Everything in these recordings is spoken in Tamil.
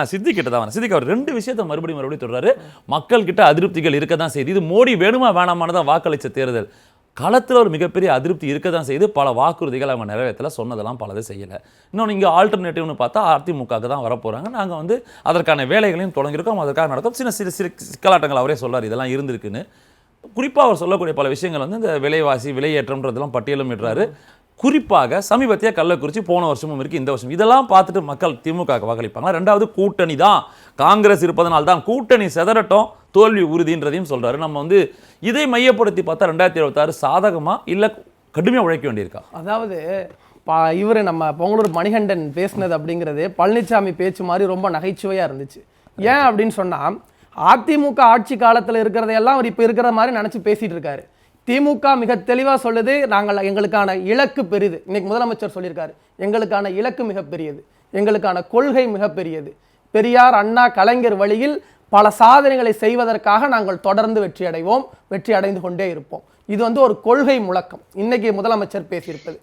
நான் சித்தி கிட்ட தான் வரேன் சித்திக்கு அவர் ரெண்டு விஷயத்தை மறுபடியும் மறுபடியும் சொல்கிறாரு மக்கள் கிட்ட அதிருப்திகள் இருக்க தான் செய்யுது இது மோடி வேணுமா வேணாமானதான் வாக்களித்த தேர்தல். களத்தில் ஒரு மிகப்பெரிய அதிருப்தி இருக்க தான் செய்யுது பல வாக்குறுதிகள் அவங்க நிறைவேற்றல. சொன்னதெல்லாம் பலதை செய்யலை. இன்னொன்று இங்கே ஆல்டர்னேட்டிவ்னு பார்த்தா அதிமுகவுக்கு தான் வரப்போகிறாங்க நாங்கள் வந்து அதற்கான வேலைகளையும் தொடங்கியிருக்கோம் அதற்காக நடக்கும். சின்ன சிறு சிறு சிக்கலாட்டங்கள் அவரே சொல்றார் இதெல்லாம் இருந்திருக்குன்னு. குறிப்பாக அவர் சொல்லக்கூடிய பல விஷயங்கள் வந்து இந்த விலைவாசி விலையேற்றம்ன்றதெல்லாம் பட்டியலும் இடுறாரு. குறிப்பாக சமீபத்திய கள்ளக்குறிச்சி போன வருஷமும் இருக்குது இந்த வருஷம் இதெல்லாம் பார்த்துட்டு மக்கள் திமுக வாக்களிப்பாங்க ரெண்டாவது கூட்டணி தான். காங்கிரஸ் இருப்பதனால் தான் கூட்டணி செதறட்டும் தோல்வி உறுதின்றதையும் சொல்கிறாரு நம்ம வந்து இதை மையப்படுத்தி பார்த்தா ரெண்டாயிரத்தி இருபத்தாறு சாதகமாக இல்லை கடுமையாக உழைக்க வேண்டியிருக்கா? அதாவது பா இவர் நம்ம பொங்கலூர் மணிகண்டன் பேசுனது அப்படிங்கிறது பழனிசாமி பேச்சு மாதிரி ரொம்ப நகைச்சுவையாக இருந்துச்சு. ஏன் அப்படின்னு சொன்னால் அதிமுக ஆட்சி காலத்தில் இருக்கிறதையெல்லாம் அவர் இப்போ இருக்கிற மாதிரி நினச்சி பேசிகிட்டு இருக்காரு. திமுக மிக தெளிவாக சொல்லுது நாங்கள் எங்களுக்கான இலக்கு பெரிது. இன்னைக்கு முதலமைச்சர் சொல்லியிருக்காரு எங்களுக்கான இலக்கு மிக பெரியது எங்களுக்கான கொள்கை மிக பெரியது. பெரியார் அண்ணா கலைஞர் வழியில் பல சாதனைகளை செய்வதற்காக நாங்கள் தொடர்ந்து வெற்றி அடைவோம் வெற்றி அடைந்து கொண்டே இருப்போம். இது வந்து ஒரு கொள்கை முழக்கம். இன்னைக்கு முதலமைச்சர் பேசியிருப்பது.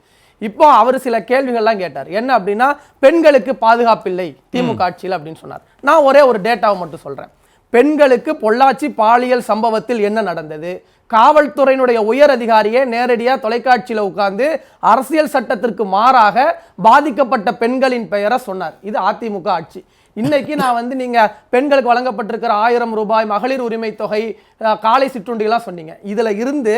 இப்போ அவர் சில கேள்விகள்லாம் கேட்டார். என்ன அப்படின்னா பெண்களுக்கு பாதுகாப்பில்லை திமுக ஆட்சியில் அப்படின்னு சொன்னார். நான் ஒரே ஒரு டேட்டாவை மட்டும் சொல்றேன். பெண்களுக்கு பொள்ளாச்சி பாலியல் சம்பவத்தில் என்ன நடந்தது? காவல்துறையினுடைய உயர் அதிகாரியே நேரடியாக தொலைக்காட்சியில் உட்கார்ந்து அரசியல் சட்டத்திற்கு மாறாக பாதிக்கப்பட்ட பெண்களின் பெயரை சொன்னார். இது அதிமுக ஆட்சி. இன்னைக்கு நான் வந்து நீங்கள் பெண்களுக்கு வழங்கப்பட்டிருக்கிற ஆயிரம் ரூபாய் மகளிர் உரிமை தொகை காலை சிற்றுண்டிலாம் சொன்னீங்க. இதில் இருந்து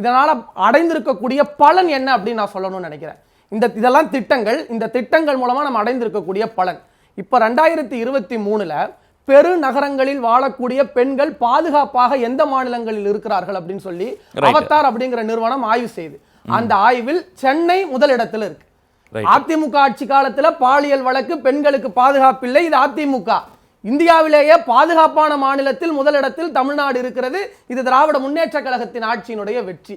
இதனால் அடைந்திருக்கக்கூடிய பலன் என்ன அப்படின்னு நான் சொல்லணும்னு நினைக்கிறேன். இந்த இதெல்லாம் திட்டங்கள் இந்த திட்டங்கள் மூலமாக நம்ம அடைந்திருக்கக்கூடிய பலன். இப்போ ரெண்டாயிரத்தி இருபத்தி மூணில் பெருநகரங்களில் வாழக்கூடிய பெண்கள் பாதுகாப்பாக எந்த மாநிலங்களில் இருக்கிறார்கள் அப்படின்னு சொல்லி. அவத்தார் அப்படிங்கிற நிறுவனம் ஆய்வு செய்யுது அந்த ஆய்வில் சென்னை முதலிடத்துல இருக்கு. அதிமுக ஆட்சி காலத்துல பாலியல் வழக்கு பெண்களுக்கு பாதுகாப்பில்லை. இது அதிமுக. இந்தியாவிலேயே பாதுகாப்பான மாநிலத்தில் முதலிடத்தில் தமிழ்நாடு இருக்கிறது. இது திராவிட முன்னேற்ற கழகத்தின் ஆட்சியினுடைய வெற்றி.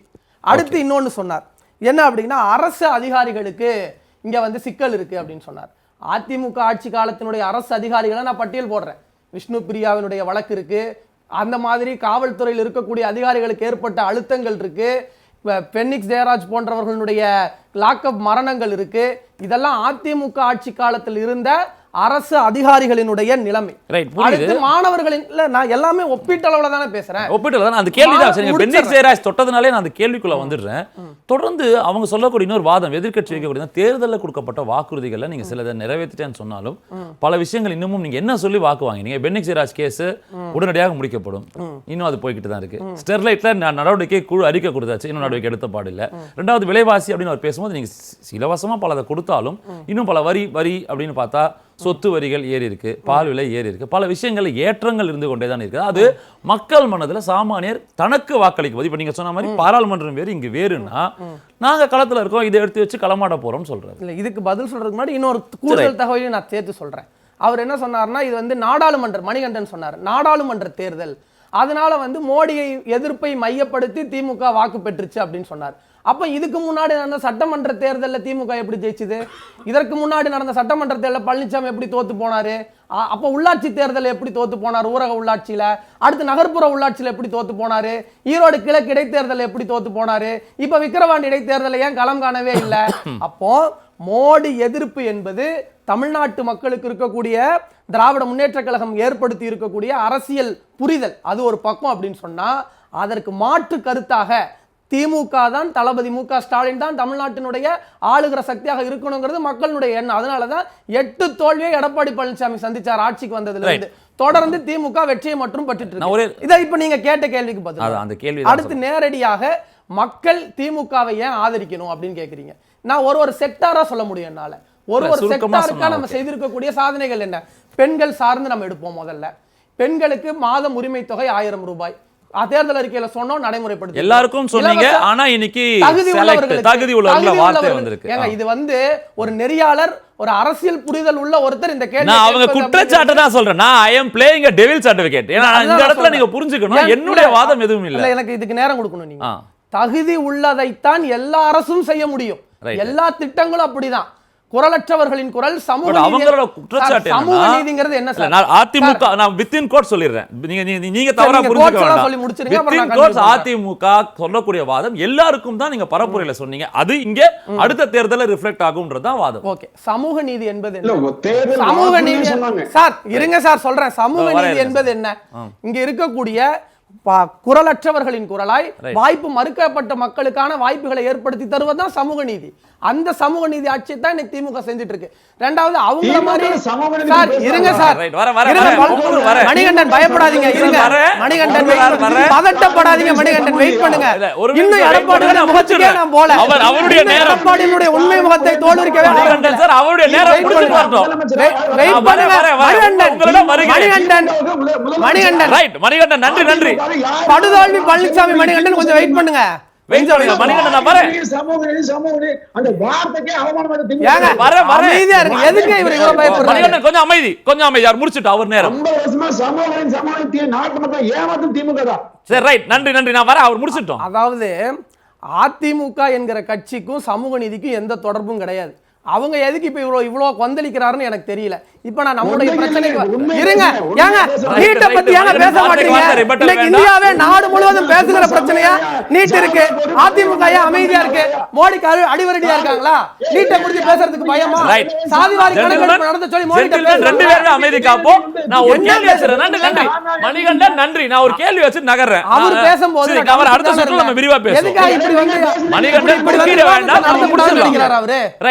அடுத்து இன்னொன்னு சொன்னார். என்ன அப்படின்னா அரசு அதிகாரிகளுக்கு இங்க வந்து சிக்கல் இருக்கு அப்படின்னு சொன்னார். அதிமுக ஆட்சி காலத்தினுடைய அரசு அதிகாரிகளை நான் பட்டியல் போடுறேன். விஷ்ணு பிரியாவினுடைய வழக்கு இருக்குது அந்த மாதிரி காவல்துறையில் இருக்கக்கூடிய அதிகாரிகளுக்கு ஏற்பட்ட அழுத்தங்கள் இருக்குது பென்னிக்ஸ் ஜெயராஜ் போன்றவர்களுடைய லாக்அப் மரணங்கள் இருக்குது இதெல்லாம் அதிமுக ஆட்சி காலத்தில் இருந்த அரசு அதிகாரிகளினுடைய நிலைமை. அடுத்து மாணவர்களின் இல்ல நான் எல்லாமே ஒப்பீட்டளவுல தானே பேசுறேன். ஒப்பிட்டு தான் அந்த கேள்வி தான் முடிச்சிடுறேன். பென்னிக் ஜெயராஜ் தொட்டதுனாலே நான் அந்த கேள்விக்குள்ள வந்துடுறேன். தொடர்ந்து அவங்க சொல்லக்கூடிய இன்னொரு வாதம் எதிர்க்கட்சி வைக்கக்கூடிய தேர்தலில் கொடுக்கப்பட்ட வாக்குறுதிகளை நீங்க சிலதை நிறைவேற்றிட்டேன்னு சொன்னாலும் பல விஷயங்கள் இன்னமும் நீங்க என்ன சொல்லி வாக்கு வாங்கினீங்க பென்னிக் ஜெயராஜ் கேஸ் உடனடியாக முடிக்கப்படும். இன்னும் அது போய்கிட்டு தான் இருக்கு. ஸ்டெர்லைட்ல நடவடிக்கை குழு அறிக்கை கொடுத்தாச்சு. இன்னும் நடவடிக்கை எடுத்த பாடில்லை ரெண்டாவது விலைவாசி அப்படின்னு அவர் பேசும்போது நீங்க இலவசமா பலதை கொடுத்தாலும் இன்னும் பல வரி வரி அப்படின்னு பார்த்தா சொத்து வரிகள் ஏறி இருக்கு பால் விலை ஏறி இருக்கு பல விஷயங்கள் ஏற்றங்கள் இருந்து கொண்டே தான் இருக்குது. அது மக்கள் மனதுல சாமானியர் தனக்கு வாக்களிக்கும் போது இப்ப நீங்க சொன்ன மாதிரி பாராளுமன்றம் வேறு இங்க வேறுன்னா நாங்க களத்துல இருக்கோம் இதை எடுத்து வச்சு களமாட போறோம்னு சொல்றாரு இல்ல இதுக்கு பதில் சொல்றதுக்கு முன்னாடி இன்னொரு கூடுதல் தகவலையும் நான் சேர்த்து சொல்றேன். அவர் என்ன சொன்னார்னா இது வந்து நாடாளுமன்ற மணிகண்டன் சொன்னார் நாடாளுமன்ற தேர்தல். அதனால வந்து மோடியை எதிர்ப்பை மையப்படுத்தி திமுக வாக்கு பெற்றுச்சு அப்படின்னு சொன்னார். அப்போ இதுக்கு முன்னாடி நடந்த சட்டமன்ற தேர்தலில் திமுக எப்படி ஜெயிச்சுது? இதற்கு முன்னாடி நடந்த சட்டமன்ற தேர்தலில் பழனிசாமி எப்படி தோத்து போனாரு? அப்போ உள்ளாட்சி தேர்தல் எப்படி தோத்து போனார் ஊரக உள்ளாட்சியில? அடுத்து நகர்ப்புற உள்ளாட்சியில் எப்படி தோத்து போனாரு? ஈரோடு கிழக்கு இடைத்தேர்தலில் எப்படி தோத்து போனாரு? இப்போ விக்கிரவாண்டி இடைத்தேர்தலை ஏன் களம் காணவே இல்லை? அப்போ மோடி எதிர்ப்பு என்பது தமிழ்நாட்டு மக்களுக்கு இருக்கக்கூடிய திராவிட முன்னேற்ற கழகம் ஏற்படுத்தி இருக்கக்கூடிய அரசியல் புரிதல். அது ஒரு பக்கம் அப்படின்னு சொன்னா அதற்கு மாற்று கருத்தாக திமுக தான் தளபதி மு க ஸ்டாலின் தான் தமிழ்நாட்டினுடைய ஆளுகிற சக்தியாக இருக்கணுங்கிறது மக்களுடைய எண்ணம். அதனால தான் எட்டு தோல்வியை எடப்பாடி பழனிசாமி சந்திச்சார் ஆட்சிக்கு வந்ததுல இருந்து தொடர்ந்து திமுக வெற்றியை மட்டும் இருக்கு. இதை இப்ப நீங்க கேட்ட கேள்விக்கு பதில்? அந்த கேள்வி அடுத்து நேரடியாக மக்கள் திமுகவை ஏன் ஆதரிக்கணும் அப்படின்னு கேக்குறீங்க. நான் ஒரு ஒரு செக்டாரா சொல்ல முடியும் என்னால. ஒரு ஒரு செக்டாருக்கா நம்ம. செய்திருக்கக்கூடிய சாதனைகள் என்ன? பெண்கள் சார்ந்து நம்ம எடுப்போம் முதல்ல. பெண்களுக்கு மாதம் உரிமை தொகை ஆயிரம் ரூபாய். தேர்தல் அறிக்கையில சொன்னோம் நடைமுறைப்படுத்தி எல்லாருக்கும் சொன்னீங்க ஆனா இன்னைக்கு தகுதி உள்ளவர்கள வார்த்தை. வந்திருக்கு ஏங்க. இது வந்து ஒரு நெறியாளர் ஒரு அரசியல் புரிதல் உள்ள ஒருத்தர் இந்த கேள்வி நான் அவங்க குற்றச்சாட்டு தான் சொல்றேன் நான் I am playing a devil certificate ஏன்னா இந்த இடத்துல. நீங்க புரிஞ்சுக்கணும் என்னுடைய வாதம் எதுவும் இல்ல எனக்கு இதுக்கு நேரம் கொடுக்கணும் நீங்க. தகுதி உள்ளதைத்தான் எல்லா அரசும் செய்ய முடியும். எல்லா திட்டங்களும் அப்படிதான் குரலற்றவர்களின் குரல் சமூக அவங்களோட குற்றச்சாட்டு சமூக நீதிங்கிறது என்ன சார்? நான் அதிமுக நான் வித்தின் கோட் சொல்லிடுறேன். நீங்க நீங்க- தவறா புரிஞ்சுக்க வேண்டாம். சொல்லி முடிச்சிருங்க, வித்தின் அதிமுக சொல்லக்கூடிய வாதம் எல்லாருக்கும் தான் நீங்க பரப்புரையில சொன்னீங்க. அது இங்க அடுத்த தேர்தல்ல ரிஃப்ளெக்ட் ஆகும்ன்றது தான் வாதம். ஓகே சமூக நீதி என்பது என்ன? தேர்தல் சமூக நீதி சொன்னாங்க. சார் இருங்க சார். சொல்றேன். சமூக நீதி. என்பது என்ன? இங்க இருக்கக்கூடிய குரலற்றவர்களின் குரலாய். வாய்ப்பு மறுக்கப்பட்ட மக்களுக்கான வாய்ப்புகளை ஏற்படுத்தி தருவதுதான் சமூக நீதி அந்த சமூக நீதி ஆட்சியை தான் இன்னைக்கு திமுக செஞ்சுட்டு இருக்கு ரெண்டாவது அவங்கள மாதிரி சார். இருங்க சார். மணிகண்டன் பயப்படாதீங்க இருங்க. மணிகண்டன். பதட்டப்படாதீங்க மணிகண்டன் வெயிட் பண்ணுங்க இன்னும் முகத்துக்கே முடிச்சிடுறேன். நான் போல அவர் அவருடைய. எடப்பாடியினுடைய உண்மை முகத்தை மணிகண்டன் சார் அவருடைய நேரம். வரட்டும் வெயிட் பண்ணுங்க. மணிகண்டன். மணிகண்டன் மணிகண்டன் ரைட் மணிகண்டன் நன்றி நன்றி படுதோல்வி பழனிசாமி மணிகண்டன் கொஞ்சம் வெயிட் பண்ணுங்க. வெயிட் பண்ணுங்க. மணிகண்டன் நான் வரேன். சமூக நீதி சமூக நீதி அந்த வார்த்தைக்கே அவமானமான திமுக. ஏங்க வரேன், வரேன். அமைதியா இருக்கு எதுக்கு இவர் இவ்வளவு பயப்படுறாரு மணிகண்டன் கொஞ்சம் அமைதி. கொஞ்சம் அமைதி. முடிச்சுட்டு அவர் நேரம். சரி ரைட் நன்றி நன்றி. நான் வரேன். அவர் முடிச்சிட்டோம். அதாவது அதிமுக என்கிற கட்சிக்கும் சமூக நீதிக்கும் எந்த தொடர்பும் கிடையாது. அவங்க எதுக்கு இப்ப இவ்வளவு இவ்வளவு கொந்தளிக்கிறாருன்னு எனக்கு தெரியல. இப்ப நான் நம்முடைய உண்மை பிரச்சனைக்கு இருங்க ஏங்க நீட்டை. பத்தி ஏங்க பேச. மாட்டீங்க. இந்தியாவே நாடு முழுவதும் பேசுகிற பிரச்சனையா? நீட் இருக்கு அதிமுக அமைதியா இருக்கு? மோடிக்கு அடி- அடிவரடியா இருக்காங்களா? நீட்டை குறித்து பேசுறதுக்கு பயமா. சாதிவாரி கணக்கெடுப்பு நடத்த சொல்லி மோடி ரெண்டு பேருமே அமைதி காப்போம். நான் ஒரு கேள்வி வச்சிருக்கேன் நன்றி நன்றி. மணிகண்டன் நன்றி. நான் ஒரு கேள்வி வச்சு நகர்றேன். அவர் பேசும்போது அவர் அடுத்த சுற்றுல நம்ம விரிவா பேசுவோம். இப்படி வந்து மணிகண்டன் வேண்டாம்.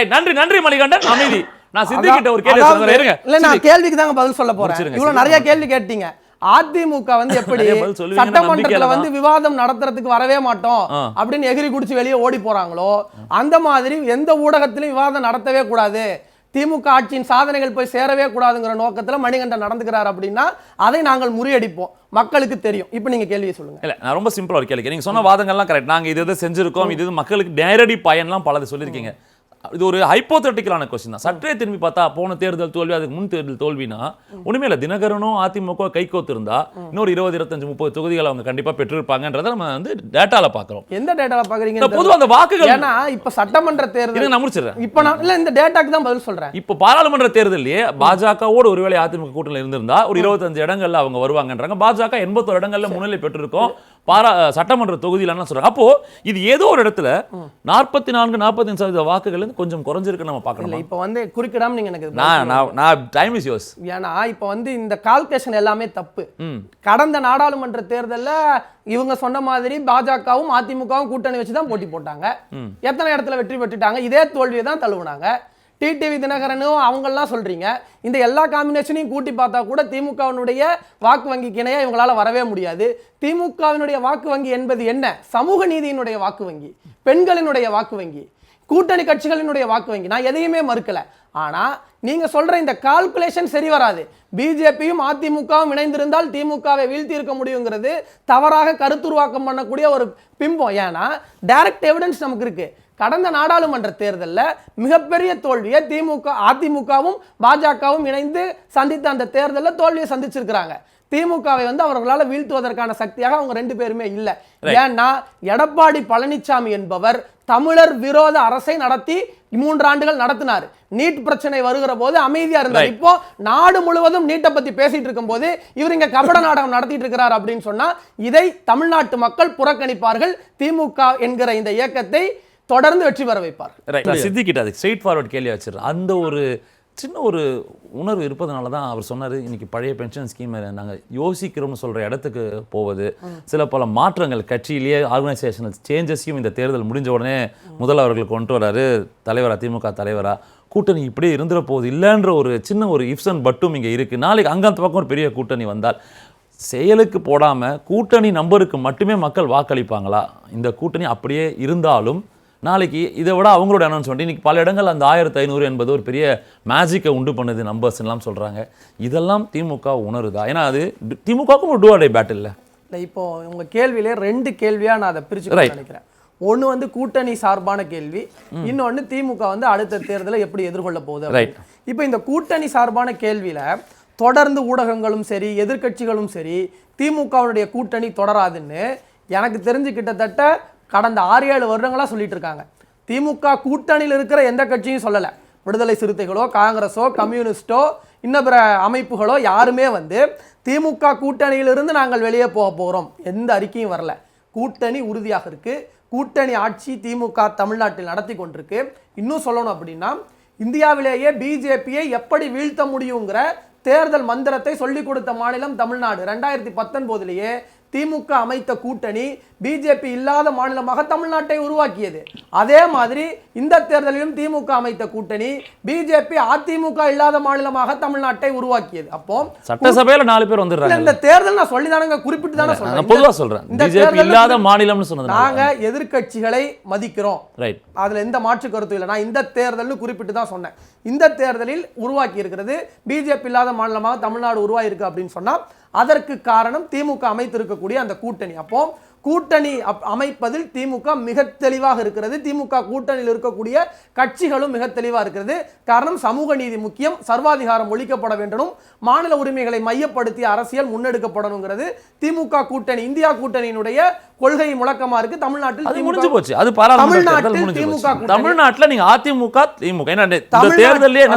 நன்றி நன்றி மணிகண்டன். அமைதி. நான் சித்திக்கிட்ட ஒரு கேள்வி சொல்றேன். இருங்க. இல்ல நான் கேள்விக்கு தாங்க பதில் சொல்ல போறேன். இவ்வளவு. நிறைய கேள்வி கேட்டீங்க. அதிமுக வந்து எப்படி சட்டமன்றத்துல வந்து விவாதம் நடத்துறதுக்கு வரவே மாட்டோம். அப்படின்னு எகிரி குடிச்சு வெளியே ஓடி போறாங்களோ அந்த மாதிரி எந்த ஊடகத்திலும் விவாதம் நடத்தவே கூடாது. திமுக ஆட்சியின் சாதனைகள் போய் சேரவே கூடாதுங்கிற நோக்கத்துல மணிகண்டன் நடந்துக்கிறார் அப்படின்னா அதை நாங்கள் முறியடிப்போம். மக்களுக்கு தெரியும். இப்போ நீங்க கேள்வியை சொல்லுங்க. இல்ல நான் ரொம்ப சிம்பிளா ஒரு கேள்வி நீங்க சொன்ன வாதங்கள்லாம் கரெக்ட் நாங்க இது இது செஞ்சிருக்கோம் இது இது மக்களுக்கு நேரடி பயன்லாம் பலது சொல்லியிருக்கீங்க. இது ஒரு ஹைப்போதட்டிக்கலான கொஸ்டின் தான். சற்றே திரும்பி பார்த்தா போன தேர்தல் தோல்வி அதுக்கு முன் தேர்தல் தோல்வினா ஒண்ணுமே இல்லை. தினகரனும் அதிமுக கைகோத்து இருந்தா இன்னொரு இருபது இருபத்தஞ்சு முப்பது தொகுதிகள் அவங்க கண்டிப்பா பெற்றிருப்பாங்கன்றதை நம்ம வந்து டேட்டால பாக்குறோம் எந்த டேட்டாவை பாக்குறீங்க பொதுவா அந்த வாக்குகள் ஏன்னா இப்ப சட்டமன்ற தேர்தல் நான் முடிச்சிடுறேன். இப்ப நான் இல்ல இந்த டேட்டாக்கு தான் பதில் சொல்றேன். இப்போ பாராளுமன்ற தேர்தலிலேயே பாஜகவோடு ஒருவேளை அதிமுக கூட்டணியில் இருந்திருந்தா ஒரு இருபத்தஞ்சு இடங்கள்ல அவங்க வருவாங்கன்றாங்க. பாஜக எண்பத்தோரு இடங்கள்ல முன்னிலை பெற்றிருக்கோம். பாரா சட்டமன்ற தொகுதியில சொல்றாங்க. அப்போ இது ஏதோ ஒரு இடத்துல நாற்பத்தி நான்கு நாற்பத்தஞ்சு சதவீத வாக்குகள் கொஞ்சம் குறைஞ்சிருக்கு நம்ம பார்க்கணும்? இப்ப வந்து குறுக்கிடாம நீங்க எனக்கு நான் நான் டைம் இஸ் யோஸ் ஏன்னா இப்ப வந்து இந்த கால்குலேஷன் எல்லாமே தப்பு. கடந்த நாடாளுமன்ற தேர்தல்ல இவங்க சொன்ன மாதிரி பாஜகவும் அதிமுகவும் கூட்டணி வச்சு தான் போட்டி போட்டாங்க. எத்தனை இடத்துல வெற்றி பெற்றுட்டாங்க? இதே தோல்வியை தான் தழுவுனாங்க. டிடிவி தினகரனும் அவங்கெல்லாம் சொல்றீங்க. இந்த எல்லா காம்பினேஷனையும் கூட்டி பார்த்தா கூட திமுகவினுடைய வாக்கு வங்கிக்கு இணையா இவங்களால வரவே முடியாது. திமுகவினுடைய வாக்கு வங்கி என்பது என்ன? சமூக நீதியினுடைய வாக்கு வங்கி பெண்களினுடைய வாக்கு வங்கி. கூட்டணி கட்சிகளினுடைய வாக்கு வங்கி. நான் எதையுமே மறுக்கல. ஆனால் நீங்கள் சொல்கிற இந்த கால்குலேஷன் சரி வராது. பிஜேபியும் அதிமுகவும் இணைந்திருந்தால் திமுகவை வீழ்த்தி இருக்க முடியுங்கிறது தவறாக கருத்துருவாக்கம் பண்ணக்கூடிய ஒரு பிம்பம். ஏன்னா டைரக்ட் எவிடன்ஸ் நமக்கு இருக்குது கடந்த நாடாளுமன்ற தேர்தலில் மிகப்பெரிய தோல்வியை திமுக அதிமுகவும் பாஜகவும் இணைந்து சந்தித்த அந்த தேர்தலில் தோல்வியை சந்திச்சிருக்கிறாங்க. திமுகவை வந்து அவர்களால் வீழ்த்துவதற்கான சக்தியாக அவங்க ரெண்டு பேருமே இல்லை. ஏன்னா எடப்பாடி பழனிசாமி என்பவர் தமிழர் விரோத அரசை நடத்தி மூன்று ஆண்டுகள் நடத்தினார். நீட் பிரச்சனை வருகிற போது அமைதியா இருந்தார். இப்போ நாடு முழுவதும் நீட்டை பத்தி பேசிட்டு இருக்கும்போது இவர் இங்க கபட நாடகம் நடத்திட்டு இருக்கிறார் அப்படின்னு சொன்னா இதை தமிழ்நாட்டு மக்கள் புறக்கணிப்பார்கள். திமுக என்கிற இந்த இயக்கத்தை தொடர்ந்து வெற்றி பெற நான் சித்திக்கிட்ட அதுக்கு ஸ்ட்ரெயிட் ஃபார்வர்ட் கேள்வி வச்சிடுறேன். அந்த ஒரு சின்ன ஒரு உணர்வு இருப்பதனால தான் அவர் சொன்னார் இன்னைக்கு பழைய பென்ஷன் ஸ்கீம் நாங்கள் யோசிக்கிறோம்னு சொல்கிற இடத்துக்கு போவது. சில பல மாற்றங்கள் கட்சியிலேயே ஆர்கனைசேஷனல் சேஞ்சஸையும் இந்த தேர்தல் முடிஞ்ச உடனே முதல் அவர்கள் கொண்டு வராரு தலைவரா திமுக தலைவரா. கூட்டணி இப்படியே இருந்துற போகுது இல்லைன்ற ஒரு சின்ன ஒரு இஃப்ஸ் அண்ட் பட்டும் இங்கே இருக்குது நாளைக்கு அங்கே அந்த பக்கம் ஒரு பெரிய கூட்டணி வந்தால் செயலுக்கு போடாமல் கூட்டணி நம்பருக்கு மட்டுமே மக்கள் வாக்களிப்பாங்களா? இந்த கூட்டணி அப்படியே இருந்தாலும் நாளைக்கு இதை விட அவங்களோட அனௌன்ஸ்மெண்ட் இன்னைக்கு பல இடங்கள் அந்த ஆயிரத்தி ஐநூறு என்பது ஒரு பெரிய மேஜிக்கை உண்டு பண்ணுது நம்பர்ஸ் எல்லாம் சொல்றாங்க இதெல்லாம் திமுக உணருதா ஏன்னா அது திமுகவுக்கும் ஒரு டூ டே பேட்டில் இல்ல இப்போ உங்க கேள்வியிலே ரெண்டு கேள்வியா நான் அதை Right. நினைக்கிறேன் ஒண்ணு வந்து கூட்டணி சார்பான கேள்வி இன்னொன்னு திமுக வந்து அடுத்த தேர்தலை எப்படி எதிர்கொள்ள போகுது. அப்படின்னு. இப்போ இந்த கூட்டணி சார்பான கேள்வியில தொடர்ந்து ஊடகங்களும் சரி எதிர்க்கட்சிகளும் சரி திமுகவுடைய கூட்டணி தொடராதுன்னு எனக்கு தெரிஞ்சு கிட்டத்தட்ட கடந்த ஆறு ஏழு வருடங்களா சொல்லிட்டு இருக்காங்க. திமுக கூட்டணியில் இருக்கிற எந்த கட்சியும் சொல்லலை. விடுதலை சிறுத்தைகளோ காங்கிரஸோ கம்யூனிஸ்டோ இன்னும் பிற அமைப்புகளோ யாருமே வந்து திமுக கூட்டணியிலிருந்து நாங்கள் வெளியே போக போகிறோம் எந்த அறிக்கையும் வரல. கூட்டணி உறுதியாக இருக்குது கூட்டணி ஆட்சி திமுக தமிழ்நாட்டில் நடத்தி கொண்டிருக்கு. இன்னும் சொல்லணும் அப்படின்னா இந்தியாவிலேயே பிஜேபியை எப்படி வீழ்த்த முடியுங்கிற தேர்தல் மந்திரத்தை சொல்லிக் கொடுத்த மாநிலம் தமிழ்நாடு. ரெண்டாயிரத்தி பத்தொன்பதுலேயே திமுக அமைத்த கூட்டணி பிஜேபி இல்லாத மாநிலமாக தமிழ்நாட்டை உருவாக்கியது. அதே மாதிரி இந்த தேர்தலிலும் திமுக அமைத்த கூட்டணி பிஜேபி அதிமுக இல்லாத மாநிலமாக தமிழ்நாட்டை உருவாக்கியது. அப்போ சட்டசபையில நாலு பேர் வந்துடுறாங்க. இந்த தேர்தல் நான் சொல்லி தானங்க குறிப்பிட்டு தானே சொல்றேன். பொதுவா சொல்றேன். பிஜேபி இல்லாத மாநிலம்னு சொன்னது நாங்க எதிர்க்கட்சிகளை மதிக்கிறோம். ரைட் அதுல எந்த மாற்று கருத்தும் இல்லை. நான் இந்த தேர்தல்னு குறிப்பிட்டு தான் சொன்னேன். இந்த தேர்தலில் உருவாக்கி இருக்கிறது பிஜேபி இல்லாத மாநிலமாக தமிழ்நாடு உருவாயிருக்கு அப்படின்னு சொன்னா அதற்கு காரணம் திமுக அமைத்திருக்கக்கூடிய அந்த கூட்டணி. அப்போ கூட்டணி அமைப்பதில் திமுக மிக தெளிவாக இருக்கிறது. திமுக கூட்டணியில் இருக்கக்கூடிய கட்சிகளும் மிக தெளிவாக இருக்கிறது. காரணம் சமூக நீதி முக்கியம். சர்வாதிகாரம் ஒழிக்கப்பட வேண்டும் மாநில உரிமைகளை மையப்படுத்திய அரசியல் முன்னெடுக்கப்படணுங்கிறது. திமுக கூட்டணி இந்தியா கூட்டணியினுடைய கொள்கை முழக்கமா இருக்கு. தமிழ்நாட்டில் அது முடிஞ்சு போச்சு. அது தமிழ்நாட்டில் திமுக. தமிழ்நாட்டுல நீங்க அதிமுக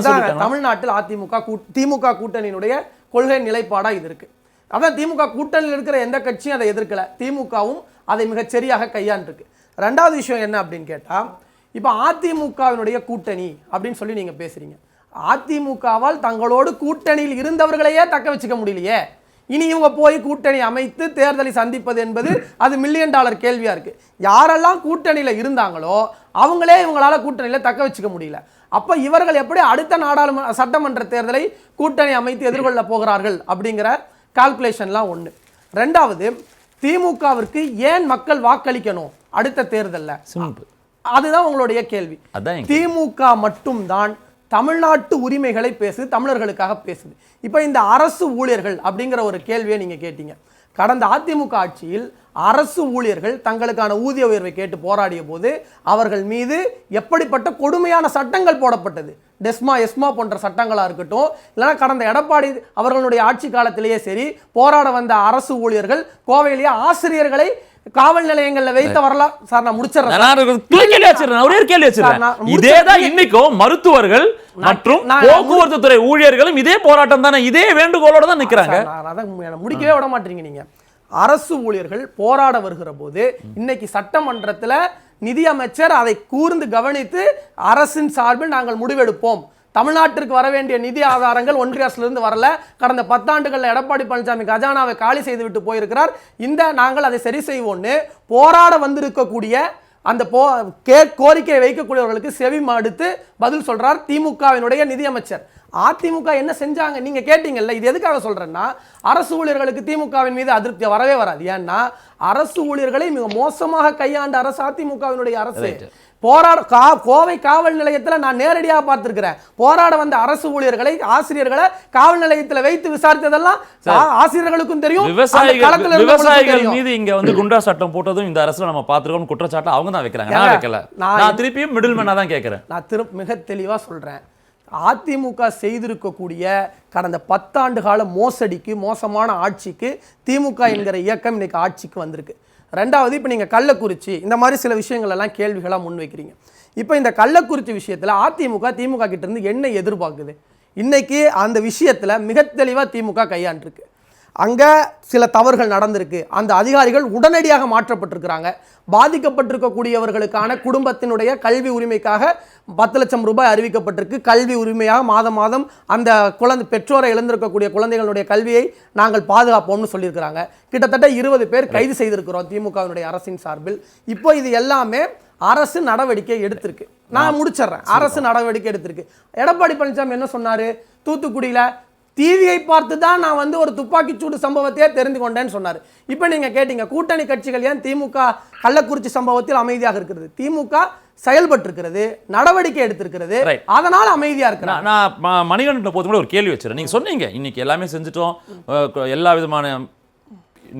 திமுக. தமிழ்நாட்டில் அதிமுக திமுக கூட்டணியினுடைய கொள்கை நிலைப்பாடா இது இருக்கு. அதான் திமுக கூட்டணியில் இருக்கிற எந்த கட்சியும் அதை எதிர்க்கலை. திமுகவும் அதை மிகச்சரியாக கையாண்டுருக்கு கையாண்டிருக்கு. ரெண்டாவது விஷயம் என்ன அப்படின்னு கேட்டால் இப்போ அதிமுகவினுடைய கூட்டணி அப்படின்னு சொல்லி நீங்கள் பேசுகிறீங்க அதிமுகவால் தங்களோடு கூட்டணியில் இருந்தவர்களையே தக்க வச்சுக்க முடியலையே. இனி இவங்க போய் கூட்டணி அமைத்து தேர்தலை சந்திப்பது என்பது அது மில்லியன் டாலர் கேள்வியாக இருக்குது யாரெல்லாம் கூட்டணியில் இருந்தாங்களோ அவங்களே இவங்களால் கூட்டணியில் தக்க வச்சுக்க முடியல. அப்போ இவர்கள் எப்படி அடுத்த நாடாளுமன்ற சட்டமன்ற தேர்தலை கூட்டணி அமைத்து எதிர்கொள்ள போகிறார்கள் அப்படிங்கிற கால்குலேஷன்லாம் ஒண்ணு. ரெண்டாவது திமுகவிற்கு ஏன் மக்கள் வாக்களிக்கணும் அடுத்த தேர்தல்ல? சிம்பிள். அதுதான் உங்களுடைய கேள்வி. திமுக மட்டும்தான் தமிழ்நாட்டு உரிமைகளை பேசுது தமிழர்களுக்காக பேசுது. இப்போ இந்த அரசு ஊழியர்கள் அப்படிங்கிற ஒரு கேள்வியை நீங்க கேட்டீங்க. கடந்த அதிமுக ஆட்சியில் அரசு ஊழியர்கள் தங்களுக்கான ஊதிய உயர்வை கேட்டு போராடிய போது அவர்கள் மீது எப்படிப்பட்ட கொடுமையான சட்டங்கள் போடப்பட்டது. டெஸ்மா எஸ்மா போன்ற சட்டங்களா இருக்கட்டும் இல்லைன்னா கடந்த எடப்பாடி அவர்களுடைய ஆட்சி காலத்திலேயே சரி போராட வந்த அரசு ஊழியர்கள் கோவையிலேயே ஆசிரியர்களை காவல் நிலையங்கள்ல வைத்த வரலாம் சார் நான் முடிச்சிடறேன். நான் ஒரு கேள்வி வச்சிருக்கேன் வச்சிருக்கேன் இதேதான் இன்னைக்கும் மருத்துவர்கள் மற்றும் நான் போக்குவரத்து துறை ஊழியர்களும் இதே போராட்டம் தானே இதே வேண்டுகோளோட தான் என்னை முடிக்கவே விட மாட்டீங்க நீங்க. அரசு ஊழியர்கள் போராட வருகிற போது இன்னைக்கு சட்டமன்றத்துல நிதியமைச்சர் அதை கூர்ந்து கவனித்து அரசின் சார்பில் நாங்கள் முடிவெடுப்போம். தமிழ்நாட்டிற்கு வர வேண்டிய நிதி ஆதாரங்கள் ஒன்றிய அரசிலிருந்து வரல. கடந்த பத்தாண்டுகளில் எடப்பாடி பழனிசாமி கஜானாவை காலி செய்துவிட்டு போயிருக்கிறார். இந்த நாங்கள் அதை சரி செய்வோம்னு போராட வந்திருக்கக்கூடிய அந்த போ கே கோரிக்கையை வைக்கக்கூடியவர்களுக்கு செவி மடுத்து பதில் சொல்கிறார் திமுகவினுடைய நிதியமைச்சர். அதிமுக என்ன செஞ்சாங்க? நீங்க கேட்டீங்கல்ல இது எதுக்காக சொல்றேன்னா அரசு ஊழியர்களுக்கு திமுகவின் மீது அதிருப்தி வரவே வராது. ஏன்னா அரசு ஊழியர்களை மிக மோசமாக கையாண்ட அரசு அதிமுகவினுடைய அரசு. போராட கா கோவை காவல் நிலையத்துல நான் நேரடியாக பார்த்திருக்கிறேன். போராட வந்த அரசு ஊழியர்களை ஆசிரியர்களை காவல் நிலையத்துல வைத்து விசாரித்ததெல்லாம் ஆசிரியர்களுக்கும் தெரியும். விவசாயிகள் விவசாயிகள். மீது இங்க வந்து குண்டா சட்டம் போட்டதும் இந்த அரசுல நம்ம பாத்துருக்கோம் குற்றச்சாட்டு அவங்க தான் வைக்கிறாங்க. நான் வைக்கல. நான் திருப்பியும் மிடில் மேனா தான் கேட்கிறேன் நான் திரு மிக தெளிவாக சொல்கிறேன் அதிமுக செய்திருக்கக்கூடிய கடந்த பத்தாண்டு கால மோசடிக்கு மோசமான ஆட்சிக்கு திமுக என்கிற இயக்கம் இன்றைக்கி ஆட்சிக்கு வந்திருக்கு. ரெண்டாவது இப்போ நீங்கள் கள்ளக்குறிச்சி இந்த மாதிரி சில விஷயங்கள் எல்லாம் கேள்விகளாக முன்வைக்கிறீங்க இப்போ இந்த கள்ளக்குறிச்சி விஷயத்தில் அதிமுக திமுக கிட்டேருந்து என்ன எதிர்பார்க்குது? இன்றைக்கி அந்த விஷயத்தில் மிக தெளிவாக திமுக கையாண்டிருக்கு. அங்கே சில தவறுகள் நடந்திருக்கு. அந்த அதிகாரிகள் உடனடியாக மாற்றப்பட்டிருக்கிறாங்க. பாதிக்கப்பட்டிருக்கக்கூடியவர்களுக்கான குடும்பத்தினுடைய கல்வி உரிமைக்காக பத்து லட்சம் ரூபாய் அறிவிக்கப்பட்டிருக்கு. கல்வி உரிமையாக மாதம் மாதம் அந்த குழந்தை பெற்றோரை இழந்திருக்கக்கூடிய குழந்தைகளுடைய கல்வியை நாங்கள் பாதுகாப்போம்னு சொல்லியிருக்கிறாங்க. கிட்டத்தட்ட இருபது பேர் கைது செய்திருக்கிறோம் திமுகவினுடைய அரசின் சார்பில். இப்போ இது எல்லாமே அரசு நடவடிக்கை எடுத்திருக்கு. நான் முடிச்சிடுறேன். அரசு நடவடிக்கை எடுத்திருக்கு. எடப்பாடி பழனிசாமி என்ன சொன்னாரு? தூத்துக்குடியில டிவியை பார்த்து தான் நான் வந்து ஒரு துப்பாக்கிச்சூடு சம்பவத்தையே தெரிந்து கொண்டேன்னு சொன்னார். இப்போ நீங்க கேட்டீங்க கூட்டணி கட்சிகள் ஏன் திமுக கள்ளக்குறிச்சி சம்பவத்தில் அமைதியாக இருக்கிறது? திமுக செயல்பட்டிருக்கிறது நடவடிக்கை எடுத்திருக்கிறது. அதனால அமைதியா இருக்கிறார் நான் மணிகண்டன் போது கூட ஒரு கேள்வி வச்சிருக்கேன் நீங்க சொன்னீங்க இன்னைக்கு எல்லாமே செஞ்சுட்டோம். எல்லா விதமான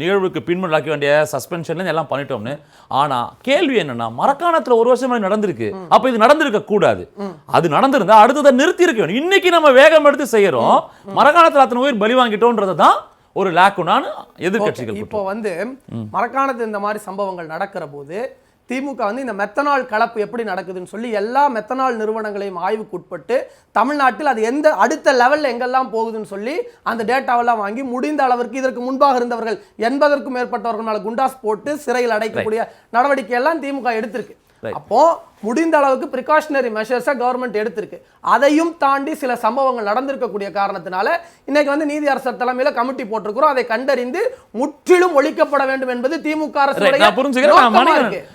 நிகழ்வுக்கு பின்முண்டாக்க வேண்டிய சஸ்பென்ஷன்ல எல்லாம் பண்ணிட்டோம்னு. ஆனா கேள்வி என்னன்னா மரக்காணத்துல ஒரு வருஷம் நடந்திருக்கு. அப்ப இது நடந்திருக்க கூடாது. அது நடந்திருந்தா அடுத்ததை நிறுத்தி இருக்க வேண்டும் இன்னைக்கு நம்ம வேகம் எடுத்து செய்யறோம். மரக்காணத்துல அத்தனை உயிர் பலி வாங்கிட்டோன்றது தான் ஒரு லேக்குனான்னு எதிர்க்கட்சிகள் இப்போ வந்து மரக்காணத்து இந்த மாதிரி சம்பவங்கள் நடக்கிற போது திமுக வந்து இந்த மெத்தனால் கலப்பு எப்படி நடக்குதுன்னு சொல்லி எல்லா மெத்தனால் நிறுவனங்களையும் ஆய்வுக்கு உட்பட்டு தமிழ்நாட்டில் அது எந்த அடுத்த லெவல்ல எங்கெல்லாம் போகுதுன்னு சொல்லி அந்த டேட்டாவெல்லாம் வாங்கி முடிந்த அளவிற்கு இதற்கு முன்பாக இருந்தவர்கள் எண்பதற்கும் மேற்பட்டவர்கள் மேல குண்டாஸ் போட்டு சிறையில் அடைக்கக்கூடிய நடவடிக்கை எல்லாம் திமுக எடுத்திருக்கு. அப்போ முடிந்த அளவுக்கு ப்ரிகாஷனரி மெஷர்ஸை கவர்மெண்ட் எடுத்திருக்கு. அதையும் தாண்டி சில சம்பவங்கள் நடந்திருக்கக்கூடிய காரணத்தினால இன்னைக்கு வந்து நீதியரசர் தலைமையில கமிட்டி போட்டிருக்கிறோம். அதை கண்டறிந்து முற்றிலும் ஒழிக்கப்பட வேண்டும் என்பது திமுக Right,